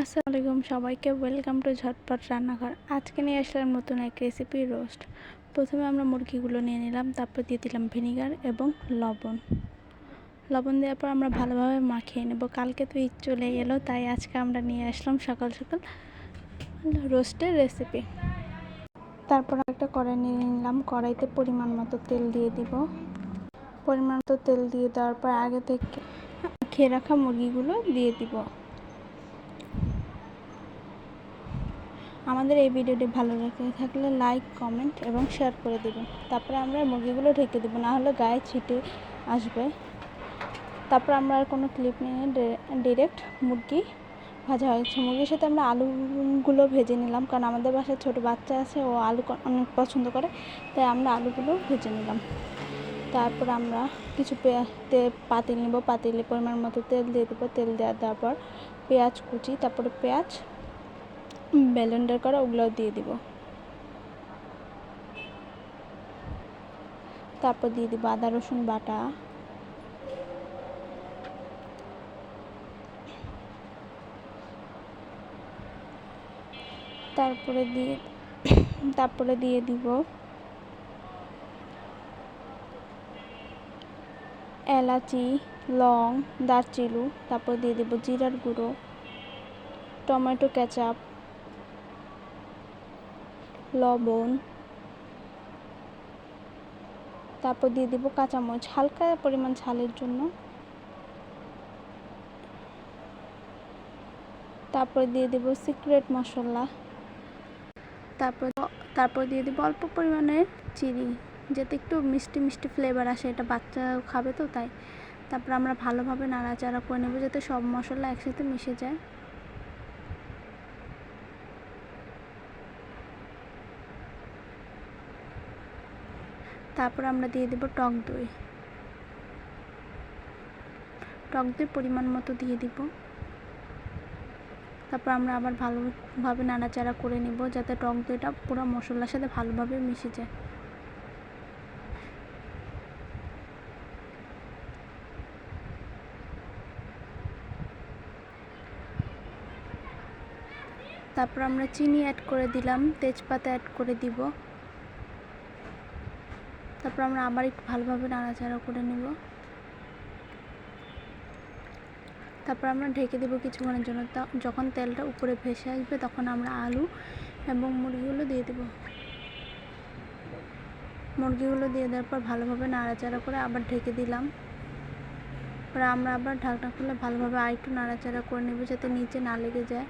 আসসালামু আলাইকুম সবাইকে ওয়েলকাম টু ঝটপট রান্নাঘর। আজকে নিয়ে আসলাম নতুন এক রেসিপি রোস্ট প্রথমে আমরা মুরগিগুলো নিয়ে নিলাম, তারপর দিয়ে দিলাম ভিনিগার এবং লবণ। লবণ দেওয়ার পর আমরা ভালোভাবে মাখিয়ে নেব। কালকে তো ঈদ চলে এলো, তাই আজকে আমরা নিয়ে আসলাম সকাল সকাল রোস্টের রেসিপি তারপর একটা কড়াই নিয়ে নিলাম, কড়াইতে পরিমাণ মতো তেল দিয়ে দিব। পরিমাণ মতো তেল দিয়ে দেওয়ার পর আগে থেকে খেয়ে রাখা মুরগিগুলো দিয়ে দিব। আমাদের এই ভিডিওটি ভালো লেগে থাকলে লাইক কমেন্ট এবং শেয়ার করে দেবেন। তারপরে আমরা মুরগিগুলো ঢেকে দেবো, না হলে গায়ে ছিটে আসবে। তারপর আমরা আর কোনো ক্লিপ নিয়ে ডিরেক্ট মুরগি ভাজা হয়েছে মুরগির সাথে আমরা আলুগুলো ভেজে নিলাম, কারণ আমাদের বাসায় ছোটো বাচ্চা আছে, ও আলু অনেক পছন্দ করে, তাই আমরা আলুগুলো ভেজে নিলাম। তারপর আমরা কিছু পাতিল নেব, পাতিলে পরিমাণ মতো তেল দিয়ে দেবো, তেল দেওয়া দেওয়ার পর পেঁয়াজ কুচি, তারপরে পেঁয়াজ ব্লেন্ডার করা, ওগুলোও দিয়ে দিব। তারপর দিয়ে দিব আদা, রসুন বাটা। তারপরে দিয়ে তারপরে দিয়ে দিব এলাচি, লং, দারচিনি, তারপর দিয়ে দেব জিরার গুঁড়ো, টমেটো কেচাপ। লবণ, তারপর দিয়ে দিব কাঁচামরিচ, হালকা পরিমাণ ঝালের জন্য। তারপর দিয়ে দেব সিক্রেট মশলা। তারপর তারপর দিয়ে দেবো অল্প পরিমাণের চিনি, যাতে একটু মিষ্টি মিষ্টি ফ্লেভার আসে, এটা বাচ্চা খাবে তো, তাই। তারপর আমরা ভালোভাবে নাড়াচাড়া করে নেব, যাতে সব মশলা একসাথে মিশে যায়। তারপর আমরা দিয়ে দেব টক দই। টক দই পরিমাণ মতো দিয়ে দিব। তারপর আমরা আবার ভালোভাবে নাড়াচাড়া করে নেব যাতে টক দইটা পুরো মশলার সাথে ভালোভাবে মিশে যায়। তারপর আমরা চিনি অ্যাড করে দিলাম, তেজপাতা অ্যাড করে দিব। তারপর আমরা আবার একটু ভালোভাবে নাড়াচাড়া করে নেব। তারপর আমরা ঢেকে দেবো কিছুক্ষণের জন্য। যখন তেলটা উপরে ভেসে আসবে তখন আমরা আলু এবং মুরগিগুলো দিয়ে দেবো। মুরগিগুলো দিয়ে দেওয়ার পর ভালোভাবে নাড়াচাড়া করে আবার ঢেকে দিলাম। পরে আমরা আবার ঢাকনা খুলে ভালোভাবে আরেকটু নাড়াচাড়া করে নেব যাতে নিচে না লেগে যায়।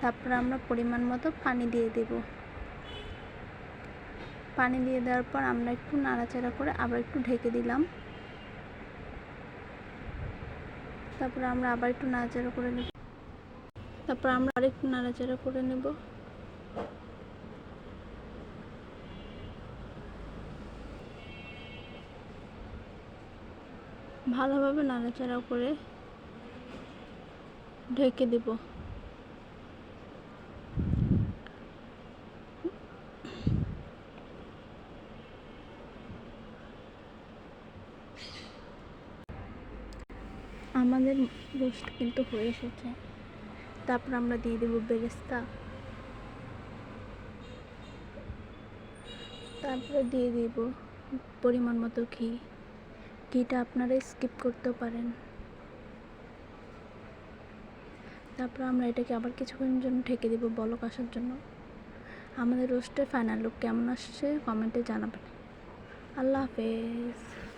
তারপর আমরা পরিমাণ মতো পানি দিয়ে দেবো। পানি দিয়ে দেওয়ার পর আমরা একটু নাড়াচাড়া করে আবার একটু ঢেকে দিলাম। তারপর আমরা আবার একটু নাড়াচাড়া করে নেব। তারপর আমরা আর একটু নাড়াচাড়া করে নেব। ভালোভাবে নাড়াচাড়া করে ঢেকে দেবো। আমাদের রোস্ট কিন্তু হয়ে এসেছে। তারপর আমরা দিয়ে দেবো বেরেস্তা। তারপরে দিয়ে দিব পরিমাণ মতো ঘি। ঘিটা আপনারা স্কিপ করতেও পারেন। তারপর আমরা এটাকে আবার কিছুক্ষণের জন্য ঢেকে দিব বলক আসার জন্য। আমাদের রোস্টের ফাইনাল লুক কেমন আসছে? কমেন্টে জানাবেন। আল্লাহ হাফেজ।